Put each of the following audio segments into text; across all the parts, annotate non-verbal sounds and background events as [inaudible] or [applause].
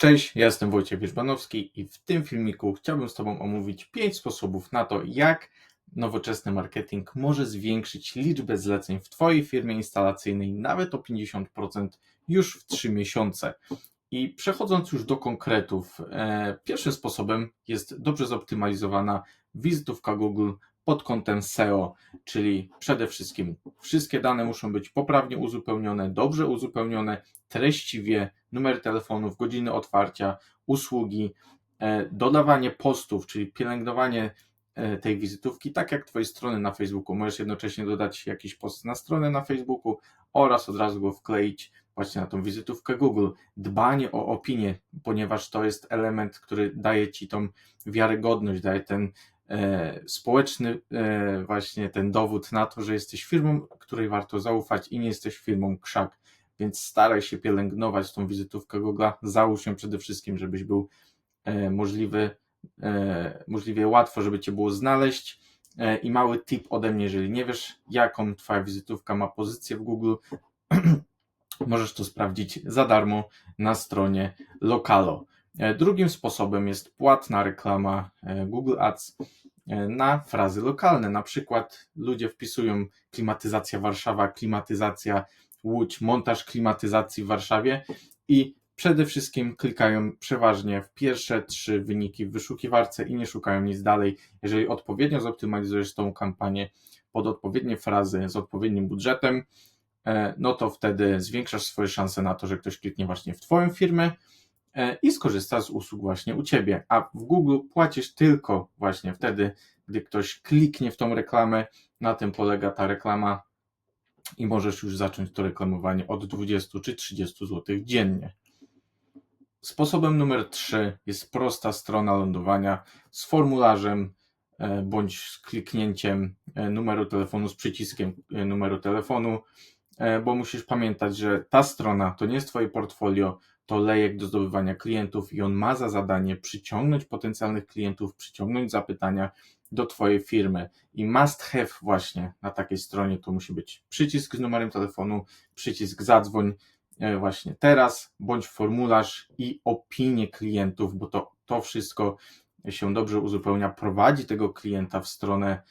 Cześć, ja jestem Wojciech Wierzbanowski i w tym filmiku chciałbym z Tobą omówić 5 sposobów na to, jak nowoczesny marketing może zwiększyć liczbę zleceń w Twojej firmie instalacyjnej nawet o 50% już w 3 miesiące. I przechodząc już do konkretów, e, pierwszym sposobem jest dobrze zoptymalizowana wizytówka Google pod kątem SEO, czyli przede wszystkim wszystkie dane muszą być poprawnie uzupełnione, dobrze uzupełnione, treściwie, numer telefonów, godziny otwarcia, usługi, e, dodawanie postów, czyli pielęgnowanie e, tej wizytówki, tak jak Twojej strony na Facebooku. Możesz jednocześnie dodać jakiś post na stronę na Facebooku oraz od razu go wkleić właśnie na tą wizytówkę Google. Dbanie o opinię, ponieważ to jest element, który daje Ci tą wiarygodność, daje ten społeczny e, właśnie ten dowód na to, że jesteś firmą, której warto zaufać i nie jesteś firmą krzak. Więc staraj się pielęgnować tą wizytówkę Google. Załóż ją przede wszystkim, żebyś był e, możliwy, e, możliwie łatwo, żeby Cię było znaleźć. E, I mały tip ode mnie, jeżeli nie wiesz, jaką Twoja wizytówka ma pozycję w Google, [clears throat] możesz to sprawdzić za darmo na stronie Lokalo. E, Drugim sposobem jest płatna reklama e, Google Ads e, na frazy lokalne. Na przykład ludzie wpisują klimatyzacja Warszawa, klimatyzacja Łódź, montaż klimatyzacji w Warszawie i przede wszystkim klikają przeważnie w pierwsze trzy wyniki w wyszukiwarce i nie szukają nic dalej. Jeżeli odpowiednio zoptymalizujesz tą kampanię pod odpowiednie frazy z odpowiednim budżetem, no to wtedy zwiększasz swoje szanse na to, że ktoś kliknie właśnie w Twoją firmę i skorzysta z usług właśnie u Ciebie. A w Google płacisz tylko właśnie wtedy, gdy ktoś kliknie w tą reklamę. Na tym polega ta reklama i możesz już zacząć to reklamowanie od 20 czy 30 zł dziennie. Sposobem numer 3 jest prosta strona lądowania z formularzem e, bądź z kliknięciem e, numeru telefonu, z przyciskiem e, numeru telefonu, e, bo musisz pamiętać, że ta strona to nie jest Twoje portfolio, to lejek do zdobywania klientów i on ma za zadanie przyciągnąć potencjalnych klientów, przyciągnąć zapytania do Twojej firmy. I must have właśnie na takiej stronie to musi być przycisk z numerem telefonu, przycisk zadzwoń e, właśnie teraz, bądź formularz i opinie klientów, bo to, to wszystko się dobrze uzupełnia, prowadzi tego klienta w stronę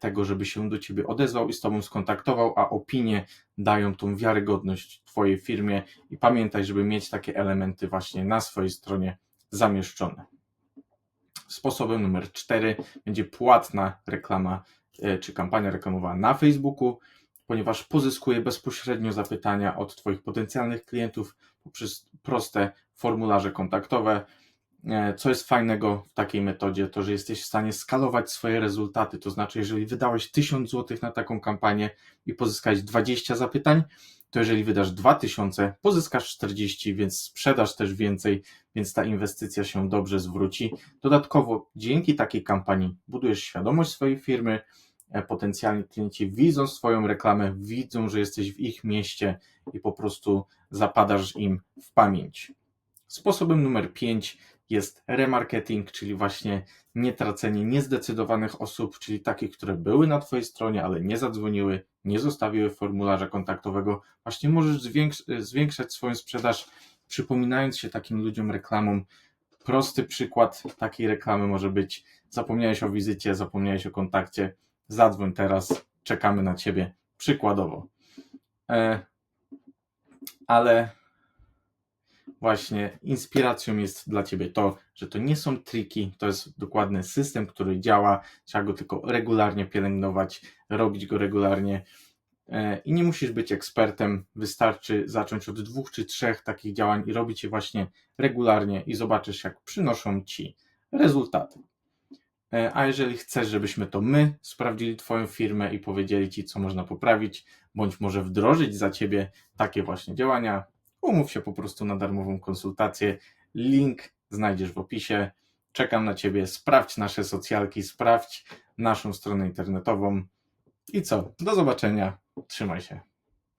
tego, żeby się do Ciebie odezwał i z Tobą skontaktował, a opinie dają tą wiarygodność Twojej firmie i pamiętaj, żeby mieć takie elementy właśnie na swojej stronie zamieszczone. Sposobem numer cztery będzie płatna reklama e, czy kampania reklamowa na Facebooku, ponieważ pozyskuje bezpośrednio zapytania od Twoich potencjalnych klientów poprzez proste formularze kontaktowe. E, Co jest fajnego w takiej metodzie, to że jesteś w stanie skalować swoje rezultaty. To znaczy, jeżeli wydałeś 1000 zł na taką kampanię i pozyskałeś 20 zapytań, to jeżeli wydasz 2000, pozyskasz 40, więc sprzedasz też więcej, więc ta inwestycja się dobrze zwróci. Dodatkowo, dzięki takiej kampanii budujesz świadomość swojej firmy, e, potencjalni klienci widzą swoją reklamę, widzą, że jesteś w ich mieście i po prostu zapadasz im w pamięć. Sposobem numer 5 jest remarketing, czyli właśnie nietracenie niezdecydowanych osób, czyli takich, które były na Twojej stronie, ale nie zadzwoniły, nie zostawiły formularza kontaktowego. Właśnie możesz zwiększ- zwiększać swoją sprzedaż, przypominając się takim ludziom reklamom. Prosty przykład takiej reklamy może być: zapomniałeś o wizycie, zapomniałeś o kontakcie, zadzwoń teraz, czekamy na Ciebie. Przykładowo. E, ale właśnie inspiracją jest dla Ciebie to, że to nie są triki, to jest dokładny system, który działa, trzeba go tylko regularnie pielęgnować, robić go regularnie E, i nie musisz być ekspertem, wystarczy zacząć od dwóch czy trzech takich działań i robić je właśnie regularnie i zobaczysz, jak przynoszą Ci rezultaty. E, A jeżeli chcesz, żebyśmy to my sprawdzili Twoją firmę i powiedzieli Ci, co można poprawić, bądź może wdrożyć za Ciebie takie właśnie działania, umów się po prostu na darmową konsultację. Link znajdziesz w opisie. Czekam na Ciebie. Sprawdź nasze socjalki, sprawdź naszą stronę internetową. I co? Do zobaczenia. Trzymaj się.